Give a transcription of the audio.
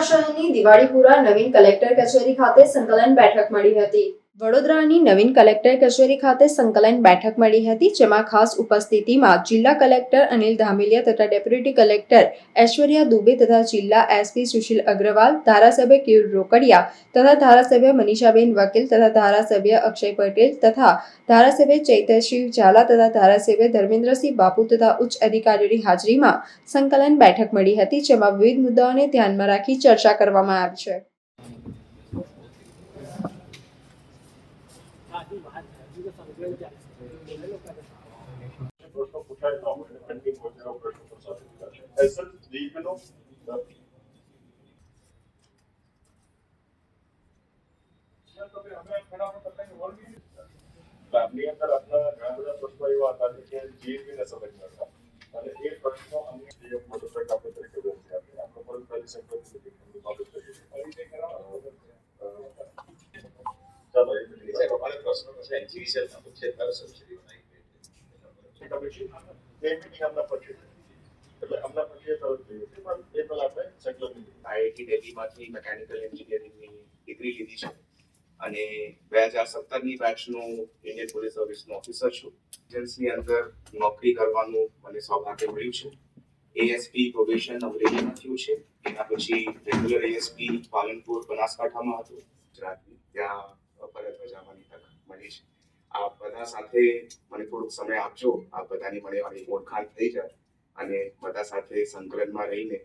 વડોદરા દિવાળીપુરા નવીન collector કચેરી ખાતે સંકલન બેઠક મળી હતી. વડોદરાની નવીન કલેક્ટર કચેરી ખાતે સંકલન બેઠક મળી હતી, જેમાં ખાસ ઉપસ્થિતિમાં જિલ્લા કલેક્ટર અનિલ ધામેલિયા તથા ડેપ્યુટી કલેક્ટર ઐશ્વર્યા દુબે તથા જિલ્લા એસપી સુશીલ અગ્રવાલ, ધારાસભ્ય કિયુર રોકડિયા તથા ધારાસભ્ય મનીષાબેન વકીલ તથા ધારાસભ્ય અક્ષય પટેલ તથા ધારાસભ્ય ચૈતરશિવ ઝાલા તથા ધારાસભ્ય ધર્મેન્દ્રસિંહ બાપુ તથા ઉચ્ચ અધિકારીઓની હાજરીમાં સંકલન બેઠક મળી હતી, જેમાં વિવિધ મુદ્દાઓને ધ્યાનમાં રાખી ચર્ચા કરવામાં આવી છે. લેબની અંદર આપણા ઘણા બધા પ્રશ્નો એવા હતા કે જીએપી ને સમજતા હતા અને એ પ્રશ્નો અમને જે મોટરસાઇકલ આપણે તરીકે વિનંતી આપી આપણે પણ પહેલી સેક્ટર પૂછે ત્યારે સબસિડી બનાવી પછી એટલે હમણાં પછી છે પણ એ એન્જિનિયરિંગની ડિગ્રી લીધી છે. અને બે હજાર સત્તરની બેચનું ઇન્ડિયન પોલીસ સર્વિસનો ઓફિસર છું. એજન્સની અંદર નોકરી કરવાનું મને સૌભાગ્ય મળ્યું છે. એએસપી પ્રોબેશન અમરેલીમાં થયું છે. એના પછી રેગ્યુલર એએસપી પાલનપુર બનાસકાંઠામાં હતું. ગુજરાતની. ત્યાં મળી છે. આ બધા સાથે મને થોડોક સમય આપજો. આ બધાની મને ઓળખાણ થઈ જાય અને બધા સાથે સંકલનમાં રહીને